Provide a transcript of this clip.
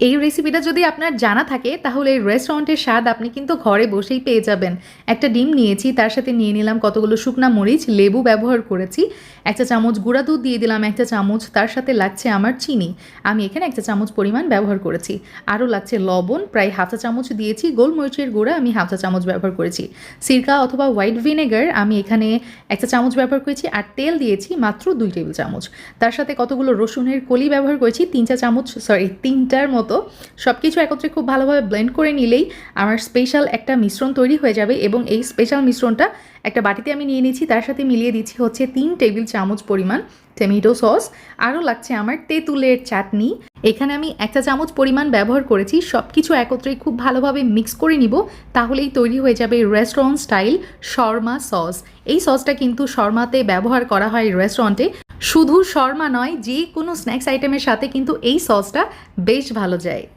এই রেসিপিটা যদি আপনার জানা থাকে, তাহলে এই রেস্টুরেন্টের স্বাদ আপনি কিন্তু ঘরে বসেই পেয়ে যাবেন। একটা ডিম নিয়েছি, তার সাথে নিয়ে নিলাম কতগুলো শুকনা মরিচ, লেবু ব্যবহার করেছি। একটা চামচ গুঁড়া দুধ দিয়ে দিলাম, একটা চামচ তার সাথে লাগছে আমার চিনি। আমি এখানে একটা চামচ পরিমাণ ব্যবহার করেছি। আরও লাগছে লবণ, প্রায় হাফ চা চামচ দিয়েছি, গোলমরিচের গুঁড়া আমি হাফ চা চামচ ব্যবহার করেছি। সিরকা অথবা হোয়াইট ভিনেগার আমি এখানে একটা চামচ ব্যবহার করেছি আর তেল দিয়েছি মাত্র দুই টেবিল চামচ। তার সাথে কতগুলো রসুনের কলি ব্যবহার করেছি, তিন চা চামচ সরি তিনটার মতো সব কিছু একত্রে খুব ভালোভাবে ব্লেন্ড করে নিলেই আমার স্পেশাল একটা মিশ্রণ তৈরি হয়ে যাবে এবং এই স্পেশাল মিশ্রণটা একটা বাটিতে আমি নিয়ে নিচ্ছি। তার সাথে মিলিয়ে দিচ্ছি হচ্ছে তিন টেবিল চামচ পরিমাণ টমেটো সস আরও লাগছে আমার তেঁতুলের চাটনি। এখানে আমি একটা চামচ পরিমাণ ব্যবহার করেছি। সব কিছু একত্রে খুব ভালোভাবে মিক্স করে নিব, তাহলেই তৈরি হয়ে যাবে রেস্টুরেন্ট স্টাইল শর্মা সস এই সসটা কিন্তু শর্মাতে ব্যবহার করা হয় রেস্টুরেন্টে শুধু শর্মা নয় যে কোনো স্ন্যাক্স আইটেমের সাথে কিন্তু এই সসটা বেশ ভালো যায়।